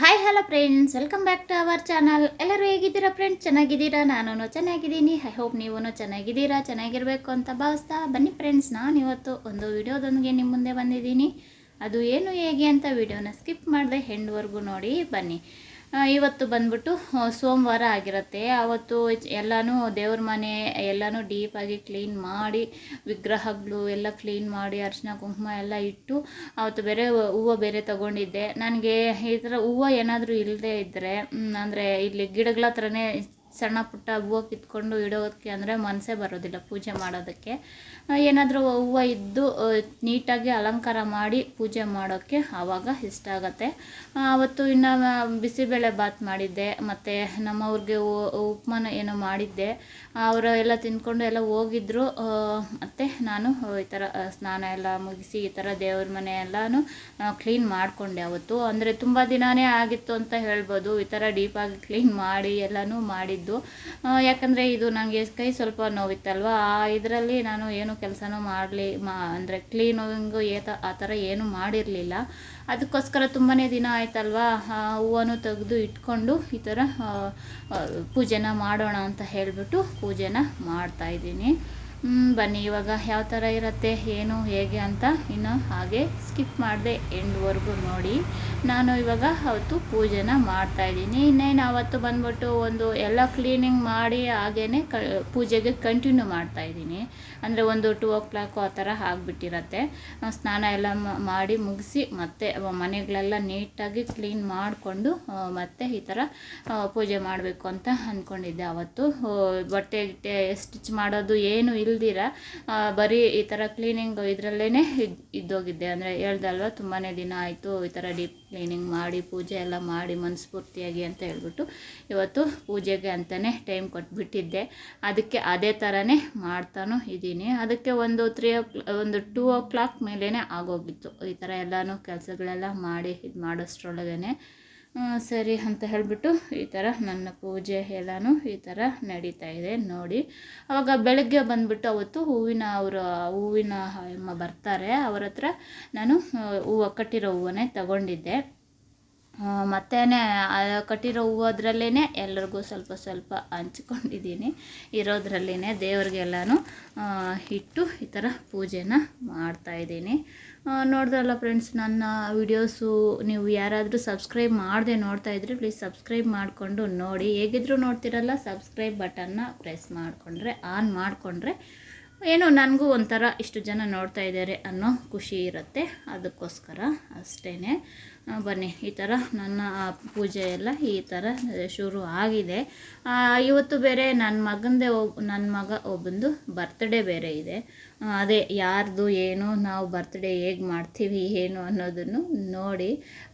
Hi hello friends welcome back to our channel ಎಲ್ಲರೂ ಹೇಗಿದ್ದೀರಾ friends ಚೆನ್ನಾಗಿದ್ದೀರಾ? ನಾನು ಚೆನ್ನಾಗಿದ್ದೀನಿ. ಐ ಹೋಪ್ ನೀವು ಚೆನ್ನಾಗಿದ್ದೀರಾ? ಚೆನ್ನಾಗಿರಬೇಕು ಅಂತ ಭಾವಿಸ್ತಾ ಬನ್ನಿ ಫ್ರೆಂಡ್ಸ್ ನಾನು ಇವತ್ತು ಒಂದು ವಿಡಿಯೋದೊಂದಿಗೆ ನಿಮ್ಮ ಮುಂದೆ ಬಂದಿದ್ದೀನಿ. ಅದು ಏನು ಹೇಗೆ ಅಂತ ವಿಡಿಯೋನ ಸ್ಕಿಪ್ ಮಾಡದೆ ಹೆಂಡ್ವರೆಗೂ ನೋಡಿ ಬನ್ನಿ. ಇವತ್ತು ಬಂದ್ಬಿಟ್ಟು ಸೋಮವಾರ ಆಗಿರುತ್ತೆ. ಆವತ್ತು ಎಲ್ಲನೂ ದೇವ್ರ ಮನೆ, ಎಲ್ಲನೂ ಡೀಪಾಗಿ ಕ್ಲೀನ್ ಮಾಡಿ, ವಿಗ್ರಹಗಳು ಎಲ್ಲ ಕ್ಲೀನ್ ಮಾಡಿ, ಅರಿಶಿನ, ಕುಂಕುಮ ಎಲ್ಲ ಇಟ್ಟು, ಅವತ್ತು ಬೇರೆ ಹೂವು ಬೇರೆ ತಗೊಂಡಿದ್ದೆ. ನನಗೆ ಈ ಥರ ಹೂವು ಏನಾದರೂ ಇಲ್ಲದೆ ಇದ್ದರೆ ಅಂದರೆ ಇಲ್ಲಿ ಗಿಡಗಳ ಹತ್ರನೇ ಸಣ್ಣ ಪುಟ್ಟ ಹೂವು ಕಿತ್ಕೊಂಡು ಇಡೋದಕ್ಕೆ ಅಂದರೆ ಮನಸ್ಸೇ ಬರೋದಿಲ್ಲ ಪೂಜೆ ಮಾಡೋದಕ್ಕೆ. ಏನಾದರೂ ಹೂವು ಇದ್ದು ನೀಟಾಗಿ ಅಲಂಕಾರ ಮಾಡಿ ಪೂಜೆ ಮಾಡೋಕ್ಕೆ ಆವಾಗ ಇಷ್ಟ ಆಗುತ್ತೆ. ಆವತ್ತು ಇನ್ನು ಬಿಸಿಬೇಳೆ ಬಾತ್ ಮಾಡಿದ್ದೆ, ಮತ್ತು ನಮ್ಮವ್ರಿಗೆ ಉಪ್ಮಾನ ಏನೋ ಮಾಡಿದ್ದೆ. ಅವರು ಎಲ್ಲ ತಿಂದ್ಕೊಂಡು ಎಲ್ಲ ಹೋಗಿದ್ರು. ಮತ್ತು ನಾನು ಈ ಥರ ಸ್ನಾನ ಎಲ್ಲ ಮುಗಿಸಿ ಈ ಥರ ದೇವ್ರ ಮನೆ ಎಲ್ಲನೂ ಕ್ಲೀನ್ ಮಾಡಿಕೊಂಡೆ ಅವತ್ತು. ಅಂದರೆ ತುಂಬ ದಿನವೇ ಆಗಿತ್ತು ಅಂತ ಹೇಳ್ಬೋದು. ಈ ಥರ ಡೀಪಾಗಿ ಕ್ಲೀನ್ ಮಾಡಿ ಎಲ್ಲನೂ ಮಾಡಿದ್ದು. ಆ, ಯಾಕಂದರೆ ಇದು ನನಗೆ ಕೈ ಸ್ವಲ್ಪ ನೋವಿತ್ತಲ್ವ ಆ ಇದರಲ್ಲಿ ನಾನು ಏನು ಕೆಲಸನೂ ಮಾಡಲಿ ಮಾ ಅಂದರೆ ಕ್ಲೀನಿಂಗು ಏತ ಆ ಥರ ಏನೂ ಮಾಡಿರಲಿಲ್ಲ. ಅದಕ್ಕೋಸ್ಕರ ತುಂಬಾ ದಿನ ಆಯ್ತಲ್ವಾ ಹೂವನ್ನು ತೆಗೆದು ಇಟ್ಕೊಂಡು ಈ ಥರ ಪೂಜೆನ ಮಾಡೋಣ ಅಂತ ಹೇಳಿಬಿಟ್ಟು ಪೂಜೆನ ಮಾಡ್ತಾಯಿದ್ದೀನಿ ಬನ್ನಿ, ಇವಾಗ ಯಾವ ಥರ ಇರುತ್ತೆ, ಏನು, ಹೇಗೆ ಅಂತ ಇನ್ನು ಹಾಗೆ ಸ್ಕಿಪ್ ಮಾಡಿದೆ ಎಂಡ್ವರೆಗೂ ನೋಡಿ. ನಾನು ಇವಾಗ ಅವತ್ತು ಪೂಜೆನ ಮಾಡ್ತಾಯಿದ್ದೀನಿ ಇನ್ನೇನು ಅವತ್ತು ಬಂದ್ಬಿಟ್ಟು ಒಂದು ಎಲ್ಲ ಕ್ಲೀನಿಂಗ್ ಮಾಡಿ ಹಾಗೇ ಕ, ಪೂಜೆಗೆ ಕಂಟಿನ್ಯೂ ಮಾಡ್ತಾಯಿದ್ದೀನಿ ಅಂದರೆ ಒಂದು ಟೂ ಓ ಕ್ಲಾಕು ಆ ಥರ ಆಗಿಬಿಟ್ಟಿರತ್ತೆ. ಸ್ನಾನ ಎಲ್ಲ ಮಾಡಿ ಮುಗಿಸಿ ಮತ್ತೆ ಮನೆಗಳೆಲ್ಲ ನೀಟಾಗಿ ಕ್ಲೀನ್ ಮಾಡಿಕೊಂಡು ಮತ್ತೆ ಈ ಥರ ಪೂಜೆ ಮಾಡಬೇಕು ಅಂತ ಅಂದ್ಕೊಂಡಿದ್ದೆ ಅವತ್ತು. ಬಟ್ಟೆ, ಗಿಟ್ಟೆ ಸ್ಟಿಚ್ ಮಾಡೋದು ಏನು ಇಲ್ದಿರ ಬರೀ ಈ ಥರ ಕ್ಲೀನಿಂಗ್ ಇದರಲ್ಲೇ ಇದ್ದೋಗಿದ್ದೆ. ಅಂದರೆ ಹೇಳ್ದಲ್ವ ತುಂಬಾ ದಿನ ಆಯಿತು ಈ ಥರ ಡೀಪ್ ಕ್ಲೀನಿಂಗ್ ಮಾಡಿ, ಪೂಜೆ ಎಲ್ಲ ಮಾಡಿ ಮನಸ್ಫೂರ್ತಿಯಾಗಿ ಅಂತ ಹೇಳ್ಬಿಟ್ಟು ಇವತ್ತು ಪೂಜೆಗೆ ಅಂತಲೇ ಟೈಮ್ ಕೊಟ್ಬಿಟ್ಟಿದ್ದೆ. ಅದಕ್ಕೆ ಅದೇ ಥರನೇ ಮಾಡ್ತಾನೂ ಇದ್ದೀನಿ. ಅದಕ್ಕೆ ಒಂದು ತ್ರೀ ಒಂದು ಟೂ ಓ ಕ್ಲಾಕ್ ಮೇಲೇ ಆಗೋಗಿತ್ತು. ಈ ಥರ ಎಲ್ಲನೂ ಕೆಲಸಗಳೆಲ್ಲ ಮಾಡಿ, ಇದು ಮಾಡೋಷ್ಟ್ರೊಳಗೇ ಸರಿ ಅಂತ ಹೇಳಿಬಿಟ್ಟು ಈ ಥರ ನನ್ನ ಪೂಜೆ ಎಲ್ಲನೂ ಈ ಥರ ನಡೀತಾ ಇದೆ ನೋಡಿ. ಅವಾಗ ಬೆಳಗ್ಗೆ ಬಂದ್ಬಿಟ್ಟು ಅವತ್ತು ಹೂವಿನ ಅವರ ಹೂವಿನ ಅಮ್ಮ ಬರ್ತಾರೆ, ಅವ್ರ ಹತ್ರ ನಾನು ಹೂವು ಕಟ್ಟಿರೋ ಹೂವನ್ನೇ ತಗೊಂಡಿದ್ದೆ. ಮತ್ತೆ ಕಟ್ಟಿರೋ ಹೂವದ್ರಲ್ಲೇ ಎಲ್ರಿಗೂ ಸ್ವಲ್ಪ ಸ್ವಲ್ಪ ಹಂಚ್ಕೊಂಡಿದ್ದೀನಿ. ಇರೋದ್ರಲ್ಲೇ ದೇವ್ರಿಗೆಲ್ಲನೂ ಇಟ್ಟು ಈ ಥರ ಪೂಜೆನ ಮಾಡ್ತಾಯಿದ್ದೀನಿ ನೋಡಿದ್ರಲ್ಲ ಫ್ರೆಂಡ್ಸ್ ನನ್ನ ವಿಡಿಯೋಸು ನೀವು ಯಾರಾದರೂ ಸಬ್ಸ್ಕ್ರೈಬ್ ಮಾಡದೆ ನೋಡ್ತಾ ಇದ್ರೆ ಪ್ಲೀಸ್ ಸಬ್ಸ್ಕ್ರೈಬ್ ಮಾಡಿಕೊಂಡು ನೋಡಿ. ಹೇಗಿದ್ರು ನೋಡ್ತಿರಲ್ಲ ಸಬ್ಸ್ಕ್ರೈಬ್ ಬಟನ್ನ ಪ್ರೆಸ್ ಮಾಡಿಕೊಂಡ್ರೆ ಆನ್ ಮಾಡಿಕೊಂಡ್ರೆ ಏನೋ ನನಗೂ ಒಂಥರ ಇಷ್ಟು ಜನ ನೋಡ್ತಾ ಇದ್ದಾರೆ ಅನ್ನೋ ಖುಷಿ ಇರುತ್ತೆ. ಅದಕ್ಕೋಸ್ಕರ ಅಷ್ಟೇ ಬನ್ನಿ, ಈ ಥರ ನನ್ನ ಪೂಜೆ ಎಲ್ಲ ಈ ಥರ ಶುರು ಆಗಿದೆ. ಇವತ್ತು ಬೇರೆ ನನ್ನ ಮಗಂದೇ ಒಬ್ಬ ನನ್ನ ಮಗ ಒಬ್ಬಂದು ಬರ್ತ್ಡೇ ಬೇರೆ ಇದೆ. ಅದೇ ಯಾರ್ದು ಏನು ನಾವು ಬರ್ತ್ಡೇ ಹೇಗೆ ಮಾಡ್ತೀವಿ, ಏನು ಅನ್ನೋದನ್ನು ನೋಡಿ.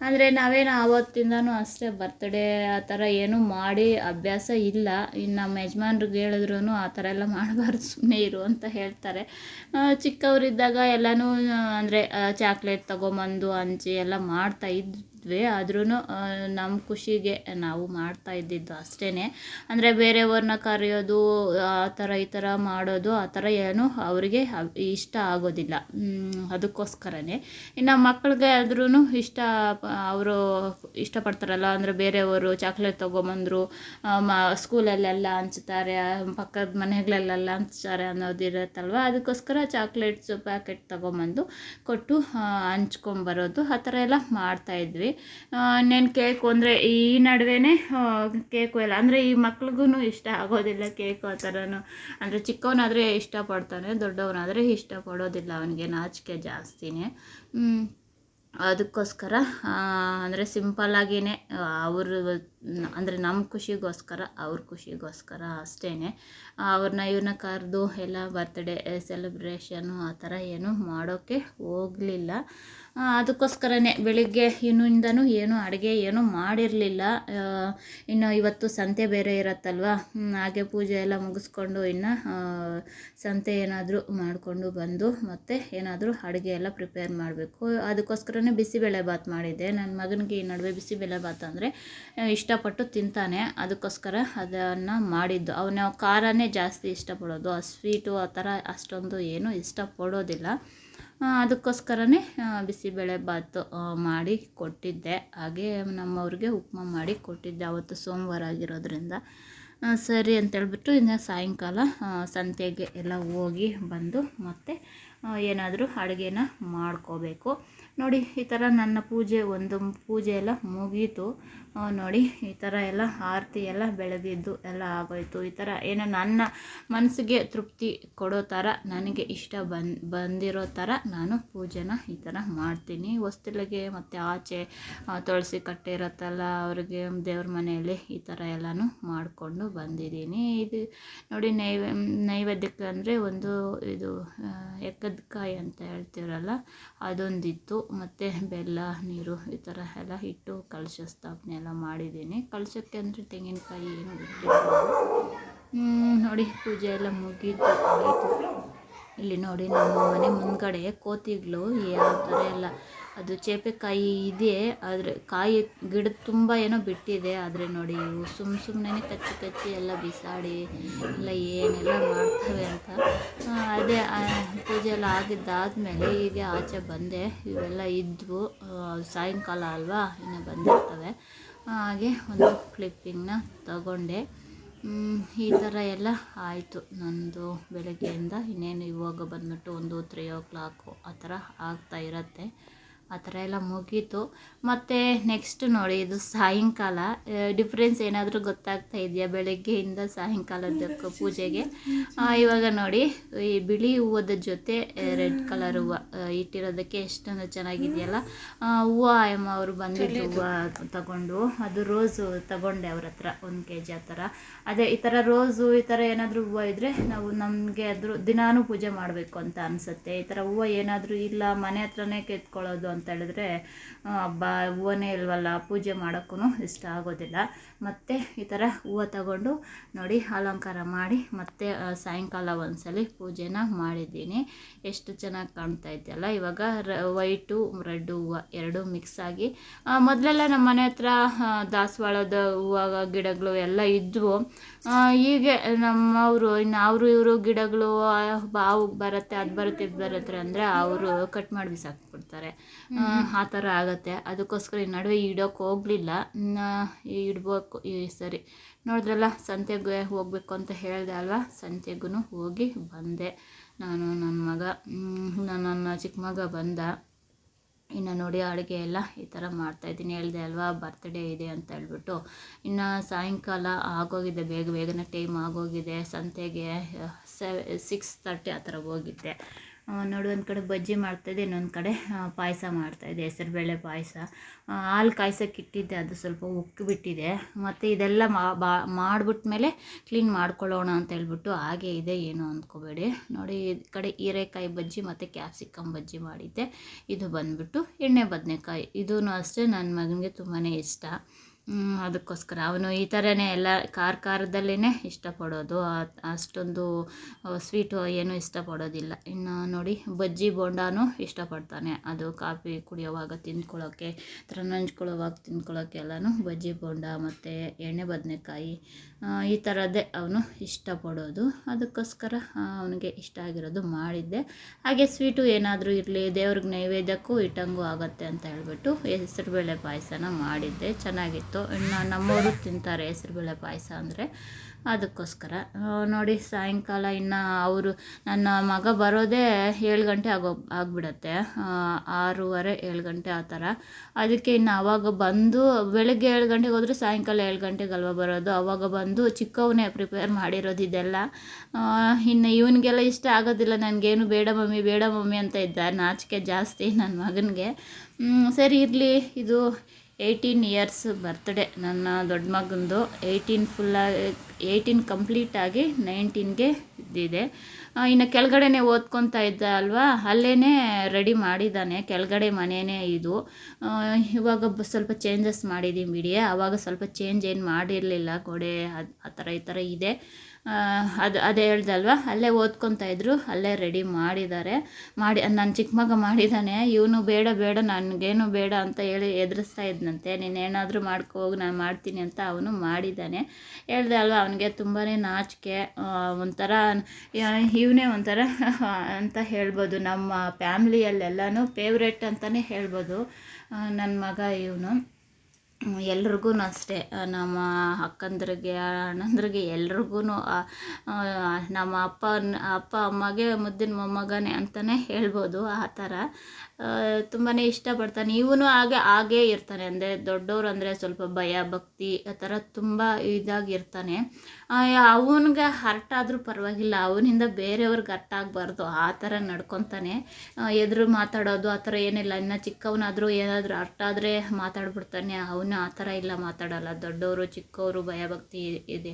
ಅಂದರೆ ನಾವೇನು ಆವತ್ತಿಂದನೂ ಅಷ್ಟೇ ಬರ್ತ್ಡೇ ಆ ಥರ ಏನೂ ಮಾಡಿ ಅಭ್ಯಾಸ ಇಲ್ಲ. ಇನ್ನು ನಮ್ಮ ಯಜಮಾನ್ರಿಗೆ ಹೇಳಿದ್ರು ಆ ಥರ ಎಲ್ಲ ಮಾಡಬಾರ್ದು ಸುಮ್ಮನೆ ಇರು ಅಂತ ಹೇಳ್ತಾರೆ. ಚಿಕ್ಕವರಿದ್ದಾಗ ಎಲ್ಲನೂ ಅಂದರೆ ಚಾಕ್ಲೇಟ್ ತೊಗೊಂಬಂದು ಹಂಚಿ ಎಲ್ಲ ಮಾಡ್ತಾ ಆದ್ರೂ ನಮ್ಮ ಖುಷಿಗೆ ನಾವು ಮಾಡ್ತಾ ಇದ್ದಿದ್ದು ಅಷ್ಟೇ ಅಂದರೆ ಬೇರೆಯವ್ರನ್ನ ಕರೆಯೋದು, ಆ, ಥರ ಈ ಥರ ಮಾಡೋದು, ಆ ಥರ ಏನು ಅವರಿಗೆ ಇಷ್ಟ ಆಗೋದಿಲ್ಲ. ಅದಕ್ಕೋಸ್ಕರನೇ. ಇನ್ನು ಮಕ್ಕಳಿಗೆ ಆದ್ರೂ ಇಷ್ಟ, ಅವರು ಇಷ್ಟಪಡ್ತಾರಲ್ಲ, ಅಂದರೆ ಬೇರೆಯವರು ಚಾಕ್ಲೇಟ್ ತೊಗೊಂಬಂದರು ಮ, ಸ್ಕೂಲಲ್ಲೆಲ್ಲ ಹಂಚ್ತಾರೆ, ಪಕ್ಕದ ಮನೆಗಳಲ್ಲೆಲ್ಲ ಹಂಚ್ತಾರೆ ಅನ್ನೋದಿರುತ್ತಲ್ವ ಅದಕ್ಕೋಸ್ಕರ ಚಾಕ್ಲೇಟ್ಸ್ ಪ್ಯಾಕೆಟ್ ತೊಗೊಂಬಂದು ಕೊಟ್ಟು ಹಂಚ್ಕೊಂಬರೋದು, ಆ ಥರ ಎಲ್ಲ ಮಾಡ್ತಾಯಿದ್ವಿ ಇನ್ನೇನು ಕೇಕು ಅಂದರೆ ಈ ನಡುವೆ ಕೇಕು ಎಲ್ಲ. ಅಂದರೆ ಈ ಮಕ್ಳಿಗೂ ಇಷ್ಟ ಆಗೋದಿಲ್ಲ ಕೇಕು ಆ ಥರನೂ ಅಂದರೆ ಚಿಕ್ಕವನಾದರೆ ಇಷ್ಟಪಡ್ತಾನೆ, ದೊಡ್ಡವನಾದರೆ ಇಷ್ಟಪಡೋದಿಲ್ಲ ಅವನಿಗೆ, ನಾಚಿಕೆ ಜಾಸ್ತಿನೇ. ಅದಕ್ಕೋಸ್ಕರ ಅಂದರೆ ಸಿಂಪಲ್ಲಾಗಿಯೇ ಅವರು, ಅಂದರೆ ನಮ್ಮ ಖುಷಿಗೋಸ್ಕರ, ಅವ್ರ ಖುಷಿಗೋಸ್ಕರ ಅಷ್ಟೇ ಅವ್ರನ್ನ ಇವ್ರನ್ನ ಕರೆದು ಎಲ್ಲ ಬರ್ತ್ಡೇ ಸೆಲೆಬ್ರೇಷನು ಆ ಥರ ಏನೂ ಮಾಡೋಕ್ಕೆ ಹೋಗಲಿಲ್ಲ. ಅದಕ್ಕೋಸ್ಕರನೇ ಬೆಳಿಗ್ಗೆ ಇನ್ನಿಂದನೂ ಏನು ಅಡುಗೆ ಏನೂ ಮಾಡಿರಲಿಲ್ಲ. ಇನ್ನು ಇವತ್ತು ಸಂತೆ ಬೇರೆ ಇರತ್ತಲ್ವ? ಹಾಗೆ ಪೂಜೆ ಎಲ್ಲ ಮುಗಿಸ್ಕೊಂಡು ಇನ್ನು ಸಂತೆ ಏನಾದರೂ ಮಾಡಿಕೊಂಡು ಬಂದು ಮತ್ತೆ ಏನಾದರೂ ಅಡುಗೆ ಎಲ್ಲ ಪ್ರಿಪೇರ್ ಮಾಡಬೇಕು. ಅದಕ್ಕೋಸ್ಕರನೇ ಬಿಸಿಬೇಳೆ ಬಾತ್ ಮಾಡಿದ್ದೆ. ನನ್ನ ಮಗನಿಗೆ ಈ ನಡುವೆ ಬಿಸಿಬೇಳೆ ಬಾತ್ ಅಂದರೆ ಇಷ್ಟಪಟ್ಟು ತಿಂತಾನೆ. ಅದಕ್ಕೋಸ್ಕರ ಅದನ್ನು ಮಾಡಿದ್ದು. ಅವನ ಖಾರನೇ ಜಾಸ್ತಿ ಇಷ್ಟಪಡೋದು. ಆ ಸ್ವೀಟು ಆ ಥರ ಅಷ್ಟೊಂದು ಏನು ಇಷ್ಟಪಡೋದಿಲ್ಲ. ಅದಕ್ಕೋಸ್ಕರನೇ ಬಿಸಿಬೇಳೆ ಬಾತ್ ಮಾಡಿ ಕೊಟ್ಟಿದ್ದೆ. ಹಾಗೆ ನಮ್ಮವ್ರಿಗೆ ಉಪ್ಮಾ ಮಾಡಿ ಕೊಟ್ಟಿದ್ದೆ. ಅವತ್ತು ಸೋಮವಾರ ಆಗಿರೋದ್ರಿಂದ. ಸರಿ ಅಂತೇಳ್ಬಿಟ್ಟು ಇನ್ನು ಸಾಯಂಕಾಲ ಸಂತೆಗೆ ಎಲ್ಲ ಹೋಗಿ ಬಂದು ಮತ್ತೆ ಏನಾದರೂ ಅಡುಗೆನ ಮಾಡ್ಕೋಬೇಕು. ನೋಡಿ ಈ ಥರ ನನ್ನ ಪೂಜೆ ಒಂದು ಪೂಜೆ ಎಲ್ಲ ಮುಗೀತು. ನೋಡಿ ಈ ಥರ ಎಲ್ಲ ಆರತಿ ಎಲ್ಲ ಬೆಳೆದಿದ್ದು ಎಲ್ಲ ಆಗೋಯ್ತು. ಈ ಥರ ಏನೋ ನನ್ನ ಮನಸ್ಸಿಗೆ ತೃಪ್ತಿ ಕೊಡೋ ಥರ ನನಗೆ ಇಷ್ಟ ಬಂದು ಬಂದಿರೋ ಥರ ನಾನು ಪೂಜೆನ ಈ ಥರ ಮಾಡ್ತೀನಿ. ಹೊಸ್ತಿಲಿಗೆ ಮತ್ತು ಆಚೆ ತುಳಸಿ ಕಟ್ಟೆ ಇರುತ್ತಲ್ಲ ಅವ್ರಿಗೆ ದೇವ್ರ ಮನೆಯಲ್ಲಿ ಈ ಥರ ಎಲ್ಲನೂ ಮಾಡಿಕೊಂಡು ಬಂದಿದ್ದೀನಿ. ಇದು ನೋಡಿ ನೈವೇ ನೈವೇದ್ಯಕ್ಕೆ ಅಂದರೆ ಒಂದು ಇದು ಆ, ಎಕ್ಕದಕಾಯಿ ಅಂತ ಹೇಳ್ತೀರಲ್ಲ ಅದೊಂದಿತ್ತು. ಮತ್ತು ಬೆಲ್ಲ, ನೀರು ಈ ಥರ ಎಲ್ಲ ಇಟ್ಟು ಕಳಶ ಸ್ಥಾಪನೆ ಎಲ್ಲ ಮಾಡಿದ್ದೀನಿ. ಕಳಶಕ್ಕೆ ಅಂದರೆ ತೆಂಗಿನಕಾಯಿ ಏನು ನೋಡಿ ಪೂಜೆ ಎಲ್ಲ ಮುಗೀತು, ಆಯಿತು. ಇಲ್ಲಿ ನೋಡಿ ನಮ್ಮ ಮನೆ ಮುಂದ್ಗಡೆ ಕೋತಿಗಳು ಯಾವ ಥರ ಎಲ್ಲ ಅದು ಚೇಪೆಕಾಯಿ ಇದೆ, ಆದರೆ ಕಾಯಿ ಗಿಡ ತುಂಬ ಏನೋ ಬಿಟ್ಟಿದೆ. ಆದರೆ ನೋಡಿ ಇವು ಸುಮ್ಮ ಸುಮ್ಮನೆ ಕಚ್ಚಿ ಕಚ್ಚಿ ಎಲ್ಲ ಬಿಸಾಡಿ ಎಲ್ಲ ಏನೆಲ್ಲ ಮಾಡ್ತವೆ ಅಂತ. ಅದೇ ಪೂಜೆ ಎಲ್ಲ ಆಗಿದ್ದಾದಮೇಲೆ ಹೀಗೆ ಆಚೆ ಬಂದೆ. ಇವೆಲ್ಲ ಇದ್ವು. ಸಾಯಂಕಾಲ ಅಲ್ವಾ, ಇನ್ನು ಬಂದಿರ್ತವೆ. ಹಾಗೆ ಒಂದು ಕ್ಲಿಪ್ಪಿಂಗ್ನ ತಗೊಂಡೆ. ಈ ಥರ ಎಲ್ಲ ಆಯಿತು ನಂದು ಬೆಳಗ್ಗೆಯಿಂದ. ಇನ್ನೇನು ಇವಾಗ ಬಂದ್ಬಿಟ್ಟು ಒಂದು ತ್ರೀ ಓ ಕ್ಲಾಕು ಆ ಥರ ಆಗ್ತಾ ಇರತ್ತೆ. ಆ ಥರ ಎಲ್ಲ ಮುಗೀತು. ಮತ್ತು ನೆಕ್ಸ್ಟ್ ನೋಡಿ ಇದು ಸಾಯಂಕಾಲ. ಡಿಫ್ರೆನ್ಸ್ ಏನಾದರೂ ಗೊತ್ತಾಗ್ತಾ ಇದೆಯಾ ಬೆಳಗ್ಗೆಯಿಂದ ಸಾಯಂಕಾಲದಕ್ಕೆ ಪೂಜೆಗೆ? ಇವಾಗ ನೋಡಿ ಈ ಬಿಳಿ ಹೂವದ ಜೊತೆ ರೆಡ್ ಕಲರ್ ಹೂವು ಇಟ್ಟಿರೋದಕ್ಕೆ ಎಷ್ಟೊಂದು ಚೆನ್ನಾಗಿದೆಯಲ್ಲ. ಹೂವು ಆಯಮ್ಮ ಅವರು ಬಂದಿದ್ದು ಹೂವು ತಗೊಂಡು ಅದು ರೋಸು ತಗೊಂಡೆ ಅವ್ರ ಹತ್ರ ಒಂದು ಕೆ ಜಿ ಆ ಥರ. ಅದೇ ಈ ಥರ ರೋಸು ಈ ಥರ ಏನಾದರೂ ಹೂವು ಇದ್ದರೆ ನಾವು ನಮಗೆ ಅದ್ರ ದಿನಾನೂ ಪೂಜೆ ಮಾಡಬೇಕು ಅಂತ ಅನಿಸುತ್ತೆ. ಈ ಥರ ಹೂವು ಏನಾದರೂ ಇಲ್ಲ ಮನೆ ಹತ್ರನೇ ಕೆತ್ಕೊಳ್ಳೋದು ಅಂತ ಹೇಳಿದ್ರೆ ಹಬ್ಬ ಹೂವನೇ ಇಲ್ವಲ್ಲ, ಪೂಜೆ ಮಾಡೋಕ್ಕೂ ಇಷ್ಟ ಆಗೋದಿಲ್ಲ. ಮತ್ತು ಈ ಥರ ಹೂವು ತಗೊಂಡು ನೋಡಿ, ಅಲಂಕಾರ ಮಾಡಿ, ಮತ್ತೆ ಸಾಯಂಕಾಲ ಒಂದ್ಸಲಿ ಪೂಜೆನ ಮಾಡಿದ್ದೀನಿ. ಎಷ್ಟು ಚೆನ್ನಾಗಿ ಕಾಣ್ತಾ ಇದೆಯಲ್ಲ, ಇವಾಗ ರ, ವೈಟು, ರೆಡ್ ಹೂವು ಎರಡು ಮಿಕ್ಸ್ ಆಗಿ ಮೊದಲೆಲ್ಲ ನಮ್ಮ ಮನೆ ಹತ್ರ ದಾಸವಾಳದ ಹೂವು, ಗಿಡಗಳು ಎಲ್ಲ ಇದ್ವು. ಹೀಗೆ ನಮ್ಮವರು ಇನ್ನು ಅವರು ಇವರು ಗಿಡಗಳು ಬಾವು ಬರುತ್ತೆ ಅದು ಬರುತ್ತೆ ಇದು ಬರುತ್ತೆ ಅಂದರೆ ಅವರು ಕಟ್ ಮಾಡಿ ಬಿಸಾಕ್ಬಿಡ್ತಾರೆ. ಆ, ಥರ ಆಗುತ್ತೆ. ಅದಕ್ಕೋಸ್ಕರ ಈ ನಡುವೆ ಇಡೋಕೆ ಹೋಗಲಿಲ್ಲ. ಇಡ್ಬೇಕು ಈ ಸರಿ. ನೋಡಿದ್ರಲ್ಲ ಸಂತೆಗೆ ಹೋಗಬೇಕು ಅಂತ ಹೇಳಿದೆ ಅಲ್ವಾ? ಸಂತೆಗೂ ಹೋಗಿ ಬಂದೆ. ನಾನು ನನ್ನ ಮಗ ನನ್ನ ಚಿಕ್ಕ ಮಗ ಬಂದ. ಇನ್ನು ನೋಡಿ ಅಡುಗೆ ಎಲ್ಲ ಈ ಥರ ಮಾಡ್ತಾಯಿದ್ದೀನಿ ಹೇಳಿದೆ ಅಲ್ವಾ ಬರ್ತ್ಡೇ ಇದೆ ಅಂತ ಹೇಳ್ಬಿಟ್ಟು. ಇನ್ನು ಸಾಯಂಕಾಲ ಆಗೋಗಿದೆ, ಬೇಗ ಬೇಗನೆ ಟೈಮ್ ಆಗೋಗಿದೆ. ಸಂತೆಗೆ ಸೆವೆ ಸಿಕ್ಸ್ ತರ್ಟಿ ಆ ಥರ ಹೋಗಿದ್ದೆ. ನೋಡಿ, ಒಂದು ಕಡೆ ಬಜ್ಜಿ ಮಾಡ್ತಾಯಿದ್ದೆ ಇನ್ನೊಂದು ಕಡೆ ಪಾಯಸ ಮಾಡ್ತಾಯಿದ್ದೆ ಹೆಸರುಬೇಳೆ ಪಾಯಸ. ಹಾಲು ಕಾಯಿಸೋಕ್ಕಿಟ್ಟಿದ್ದೆ ಅದು ಸ್ವಲ್ಪ ಉಕ್ಕಿಬಿಟ್ಟಿದೆ ಮತ್ತು ಇದೆಲ್ಲ ಮಾಡಿಬಿಟ್ಮೇಲೆ ಕ್ಲೀನ್ ಮಾಡ್ಕೊಳ್ಳೋಣ ಅಂತ ಹೇಳ್ಬಿಟ್ಟು ಹಾಗೆ ಇದೆ, ಏನು ಅಂದ್ಕೋಬೇಡಿ. ನೋಡಿ, ಈ ಕಡೆ ಹೀರೆಕಾಯಿ ಬಜ್ಜಿ ಮತ್ತು ಕ್ಯಾಪ್ಸಿಕಮ್ ಬಜ್ಜಿ ಮಾಡಿದ್ದೆ. ಇದು ಬಂದ್ಬಿಟ್ಟು ಎಣ್ಣೆ ಬದನೆಕಾಯಿ. ಇದೂ ಅಷ್ಟೇ ನನ್ನ ಮಗನಿಗೆ ತುಂಬಾ ಇಷ್ಟ. ಅದಕ್ಕೋಸ್ಕರ. ಅವನು ಈ ಥರನೇ ಎಲ್ಲ ಖಾರ ಖಾರದಲ್ಲೇ ಇಷ್ಟಪಡೋದು. ಅಷ್ಟೊಂದು ಸ್ವೀಟು ಏನು ಇಷ್ಟಪಡೋದಿಲ್ಲ. ಇನ್ನು ನೋಡಿ, ಬಜ್ಜಿ ಬೋಂಡಾನು ಇಷ್ಟಪಡ್ತಾನೆ. ಅದು ಕಾಫಿ ಕುಡಿಯೋವಾಗ ತಿಂದ್ಕೊಳ್ಳೋಕ್ಕೆ ಥರ ನಂಚ್ಕೊಳ್ಳೋವಾಗ ತಿಂದ್ಕೊಳ್ಳೋಕ್ಕೆ ಎಲ್ಲನೂ ಬಜ್ಜಿ ಬೋಂಡ ಮತ್ತು ಎಣ್ಣೆ ಬದನೆಕಾಯಿ ಈ ಥರದ್ದೇ ಅವನು ಇಷ್ಟಪಡೋದು. ಅದಕ್ಕೋಸ್ಕರ ಅವನಿಗೆ ಇಷ್ಟ ಆಗಿರೋದು ಮಾಡಿದ್ದೆ. ಹಾಗೆ ಸ್ವೀಟು ಏನಾದರೂ ಇರಲಿ, ದೇವ್ರಿಗೆ ನೈವೇದ್ಯಕ್ಕೂ ಇಟ್ಟಂಗೂ ಆಗುತ್ತೆ ಅಂತ ಹೇಳ್ಬಿಟ್ಟು ಹೆಸರುಬೇಳೆ ಪಾಯಸನ ಮಾಡಿದ್ದೆ. ಚೆನ್ನಾಗಿತ್ತು. ಇನ್ನು ನಮ್ಮವರು ತಿಂತಾರೆ ಹೆಸರುಬೇಳೆ ಪಾಯಸ ಅಂದರೆ. ಅದಕ್ಕೋಸ್ಕರ ನೋಡಿ ಸಾಯಂಕಾಲ ಇನ್ನು ಅವರು ನನ್ನ ಮಗ ಬರೋದೇ ಏಳು ಗಂಟೆ ಆಗೋ, ಆಗಿಬಿಡತ್ತೆ. ಆರೂವರೆ, ಏಳು ಗಂಟೆ ಆ ಥರ. ಅದಕ್ಕೆ ಇನ್ನು ಆವಾಗ ಬಂದು ಬೆಳಗ್ಗೆ ಏಳು ಗಂಟೆಗೆ ಹೋದರೆ ಸಾಯಂಕಾಲ ಏಳು ಗಂಟೆಗೆ ಬರೋದು. ಆವಾಗ ಬಂದು ಚಿಕ್ಕವನೇ ಪ್ರಿಪೇರ್ ಮಾಡಿರೋದು ಇದೆಲ್ಲ. ಇನ್ನು ಇವನಿಗೆಲ್ಲ ಇಷ್ಟ ಆಗೋದಿಲ್ಲ. ನನಗೇನು ಬೇಡ ಮಮ್ಮಿ ಬೇಡ ಮಮ್ಮಿ ಅಂತ ಇದ್ದ ನಾಚಿಕೆ ಜಾಸ್ತಿ ನನ್ನ ಮಗನಿಗೆ. ಸರಿ ಇರಲಿ, ಇದು ಏಯ್ಟೀನ್ ಇಯರ್ಸ್ ಬರ್ತ್ಡೇ ನನ್ನ ದೊಡ್ಡ ಮಗಂದು. ಏಯ್ಟೀನ್ ಫುಲ್ಲಾಗಿ ಏಯ್ಟೀನ್ ಕಂಪ್ಲೀಟಾಗಿ ನೈನ್ಟೀನ್ಗೆ ಇದ್ದಿದೆ. ಇನ್ನು ಕೆಳಗಡೆನೇ ಓದ್ಕೊತಾ ಇದ್ದ ಅಲ್ವಾ? ಅಲ್ಲೇ ರೆಡಿ ಮಾಡಿದ್ದಾನೆ, ಕೆಳಗಡೆ ಮನೆಯೇ ಇದು. ಇವಾಗ ಸ್ವಲ್ಪ ಚೇಂಜಸ್ ಮಾಡಿದ್ದೀನಿ ಬಿಡಿ. ಆವಾಗ ಸ್ವಲ್ಪ ಚೇಂಜ್ ಏನು ಮಾಡಿರಲಿಲ್ಲ ಗೋಡೆ ಆ ಥರ ಈ ಥರ ಇದೆ. ಅದು, ಅದೇ ಹೇಳ್ದಲ್ವ? ಅಲ್ಲೇ ಓದ್ಕೊತಾ ಇದ್ರು, ಅಲ್ಲೇ ರೆಡಿ ಮಾಡಿದ್ದಾರೆ. ಮಾಡಿ ನನ್ನ ಚಿಕ್ಕ ಮಗ ಮಾಡಿದ್ದಾನೆ ಇವನು ಬೇಡ ಬೇಡ, ನನಗೇನು ಬೇಡ ಅಂತ ಹೇಳಿ ಎದುರಿಸ್ತಾ ನೀನು ಏನಾದರೂ ಮಾಡ್ಕೋ, ಹೋಗಿ, ನಾನು ಮಾಡ್ತೀನಿ ಅಂತ ಅವನು ಮಾಡಿದ್ದಾನೆ ಹೇಳ್ದೆ ಅಲ್ವಾ, ಅವನಿಗೆ ತುಂಬಾ ನಾಚಿಕೆ ಒಂಥರ ಇವನೇ ಒಂಥರ ಅಂತ ಹೇಳ್ಬೋದು. ನಮ್ಮ ಫ್ಯಾಮ್ಲಿಯಲ್ಲೆಲ್ಲನೂ ಫೇವ್ರೆಟ್ ಅಂತಲೇ ಹೇಳ್ಬೋದು. ನನ್ನ ಮಗ ಇವನು. ಎಲ್ರಿಗೂ ಅಷ್ಟೇ, ನಮ್ಮ ಅಕ್ಕಂದ್ರಿಗೆ, ಅಣ್ಣಂದ್ರಿಗೆ ಎಲ್ರಿಗೂ ನಮ್ಮ ಅಪ್ಪ ಅಪ್ಪ ಅಮ್ಮಗೆ, ಮುದ್ದಿನ ಮೊಮ್ಮಗನೇ ಅಂತಲೇ ಹೇಳ್ಬೋದು ಆ ಥರ. ತುಂಬಾ ಇಷ್ಟಪಡ್ತಾನೆ. ಇವನು ಹಾಗೆ, ಹಾಗೇ ಇರ್ತಾನೆ. ಅಂದರೆ ದೊಡ್ಡವರು ಅಂದರೆ ಸ್ವಲ್ಪ ಭಯ, ಭಕ್ತಿ ಆ ಥರ ತುಂಬ ಇದಾಗಿರ್ತಾನೆ. ಅವನಿಗೆ ಹರ್ಟ್ ಆದರೂ ಪರವಾಗಿಲ್ಲ. ಅವನಿಂದ ಬೇರೆಯವ್ರಿಗೆ ಹರ್ಟ್ ಆಗಬಾರ್ದು. ಆ ಥರ ನಡ್ಕೊತಾನೆ. ಎದುರು ಮಾತಾಡೋದು, ಆ ಥರ ಏನಿಲ್ಲ. ಇನ್ನು ಚಿಕ್ಕವನಾದರೂ ಏನಾದರೂ ಹರ್ಟ್ ಆದರೆ ಮಾತಾಡ್ಬಿಡ್ತಾನೆ. ಅವನು ಆ ಥರ ಇಲ್ಲ ಮಾತಾಡಲ್ಲ. ದೊಡ್ಡವರು, ಚಿಕ್ಕವರು, ಭಯಭಕ್ತಿ ಇದೆ.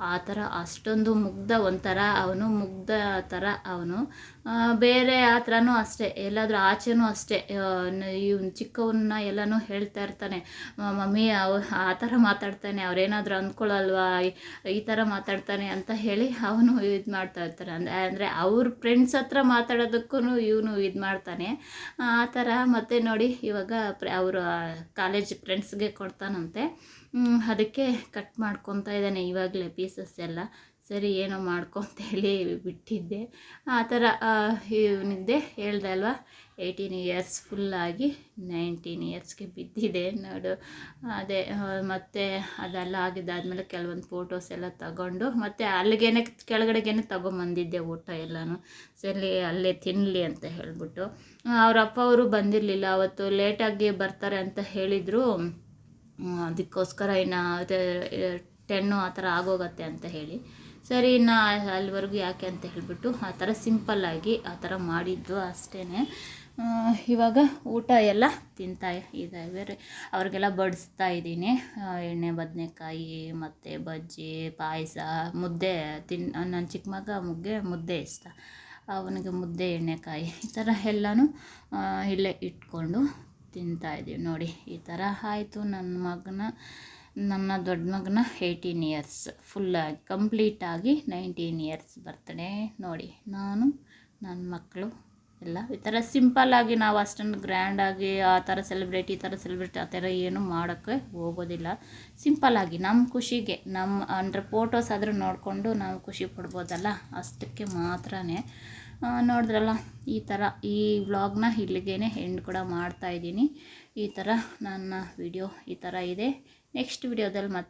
ಆ ಥರ ಅಷ್ಟೊಂದು ಮುಗ್ಧ, ಒಂಥರ ಅವನು ಮುಗ್ಧ ಥರ ಅವನು. ಬೇರೆ ಆ ಥರನೂ ಅಷ್ಟೇ. ಎಲ್ಲಾದರೂ ಆಚೆನೂ ಅಷ್ಟೇ. ಇವ್ನು ಚಿಕ್ಕವನ್ನ ಎಲ್ಲನೂ ಹೇಳ್ತಾ ಇರ್ತಾನೆ. ಮಮ್ಮಿ, ಅವ ಆ ಥರ ಮಾತಾಡ್ತಾನೆ. ಅವ್ರೇನಾದರೂ ಅಂದ್ಕೊಳ್ಳಲ್ವಾ ಈ ಥರ ಮಾತಾಡ್ತಾನೆ ಅಂತ ಹೇಳಿ ಅವನು ಇದು ಮಾಡ್ತಾ ಇರ್ತಾನೆ. ಅಂದರೆ ಅಂದರೆ ಅವ್ರ ಫ್ರೆಂಡ್ಸ್ ಹತ್ರ ಮಾತಾಡೋದಕ್ಕೂ ಇವನು ಇದು ಮಾಡ್ತಾನೆ. ಆ ಥರ. ಮತ್ತೆ ನೋಡಿ, ಇವಾಗ ಅವರು ಕಾಲೇಜ್ ಫ್ರೆಂಡ್ಸ್ಗೆ ಕೊಡ್ತಾನಂತೆ. ಅದಕ್ಕೆ ಕಟ್ ಮಾಡ್ಕೊತಾ ಇದ್ದಾನೆ ಇವಾಗಲೇ ಪೀಸಸ್ ಎಲ್ಲ. ಸರಿ, ಏನೋ ಮಾಡ್ಕೊಂತ ಹೇಳಿ ಬಿಟ್ಟಿದ್ದೆ. ಆ ಥರ ಇವನಿದ್ದೆ. ಹೇಳ್ದೆ ಅಲ್ವಾ ಏಯ್ಟೀನ್ ಇಯರ್ಸ್ ಫುಲ್ಲಾಗಿ ನೈನ್ಟೀನ್ ಇಯರ್ಸ್ಗೆ ಬಿದ್ದಿದೆ ನೋಡು. ಅದೇ ಮತ್ತು ಅದೆಲ್ಲ ಆಗಿದ್ದಾದಮೇಲೆ ಕೆಲವೊಂದು ಫೋಟೋಸ್ ಎಲ್ಲ ತಗೊಂಡು, ಮತ್ತು ಅಲ್ಲಿಗೇನೆ, ಕೆಳಗಡೆಗೇನೆ ತಗೊಂಬಂದಿದ್ದೆ ಊಟ ಎಲ್ಲನೂ. ಸರಿ, ಅಲ್ಲೇ ತಿನ್ನಲಿ ಅಂತ ಹೇಳಿಬಿಟ್ಟು. ಅವ್ರ ಅಪ್ಪ ಅವರು ಬಂದಿರಲಿಲ್ಲ, ಅವತ್ತು ಲೇಟಾಗಿ ಬರ್ತಾರೆ ಅಂತ ಹೇಳಿದರು. ಅದಕ್ಕೋಸ್ಕರ ಇನ್ನು ಟೆನ್ನು ಆ ಥರ ಆಗೋಗತ್ತೆ ಅಂತ ಹೇಳಿ. ಸರಿ, ಇನ್ನು ಅಲ್ಲಿವರೆಗೂ ಯಾಕೆ ಅಂತ ಹೇಳಿಬಿಟ್ಟು ಆ ಥರ ಸಿಂಪಲ್ಲಾಗಿ ಆ ಥರ ಮಾಡಿದ್ದು ಅಷ್ಟೇ ಇವಾಗ ಊಟ ಎಲ್ಲ ತಿಂತಾ ಇದ್ದಾವೆ ಅವ್ರಿಗೆಲ್ಲ ಬಡಿಸ್ತಾ ಇದ್ದೀನಿ. ಎಣ್ಣೆ, ಬದನೆಕಾಯಿ ಮತ್ತು ಬಜ್ಜಿ, ಪಾಯಸ, ಮುದ್ದೆ ತಿನ್ ನನ್ನ ಚಿಕ್ಕ ಮಗ ಮುಗ್ಗೆ ಮುದ್ದೆ ಇಷ್ಟ. ಅವನಿಗೆ ಮುದ್ದೆ, ಎಣ್ಣೆಕಾಯಿ ಈ ಥರ ಎಲ್ಲನೂ ಇಲ್ಲೇ ಇಟ್ಕೊಂಡು ತಿಂತಾ ಇದ್ದೀವಿ ನೋಡಿ, ಈ ಥರ ಆಯಿತು ನನ್ನ ಮಗನ, ನನ್ನ ದೊಡ್ಡ ಮಗನ ಏಯ್ಟೀನ್ ಇಯರ್ಸ್ ಫುಲ್ಲಾಗಿ ಕಂಪ್ಲೀಟಾಗಿ ನೈನ್ಟೀನ್ ಇಯರ್ಸ್ ಬರ್ತಡೇ ನೋಡಿ, ನಾನು, ನನ್ನ ಮಕ್ಕಳು ಎಲ್ಲ ಈ ಥರ ಸಿಂಪಲ್ಲಾಗಿ ನಾವು ಅಷ್ಟೊಂದು ಗ್ರ್ಯಾಂಡಾಗಿ ಆ ಥರ ಸೆಲೆಬ್ರೇಟ್ ಈ ಥರ ಸೆಲೆಬ್ರೇಟ್ ಆ ಥರ ಏನು ಮಾಡೋಕ್ಕೆ ಹೋಗೋದಿಲ್ಲ. ಸಿಂಪಲ್ಲಾಗಿ ನಮ್ಮ ಖುಷಿಗೆ, ನಮ್ಮ, ಅಂದರೆ ಫೋಟೋಸ್ ಆದರೂ ನೋಡಿಕೊಂಡು ನಾವು ಖುಷಿ ಪಡ್ಬೋದಲ್ಲ? ಅಷ್ಟಕ್ಕೆ ಮಾತ್ರನೇ. ನೋಡಿದ್ರಲ್ಲ, ಈ ಥರ ಈ ವ್ಲಾಗ್ನ ಇಲ್ಲಿಗೇನೆ ಎಂಡ್ ಕೂಡ ಮಾಡ್ತಾಯಿದ್ದೀನಿ ಈ ಥರ ನನ್ನ ವಿಡಿಯೋ ಈ ಥರ ಇದೆ. ನೆಕ್ಸ್ಟ್ ವಿಡಿಯೋದಲ್ಲಿ ಮತ್ತೆ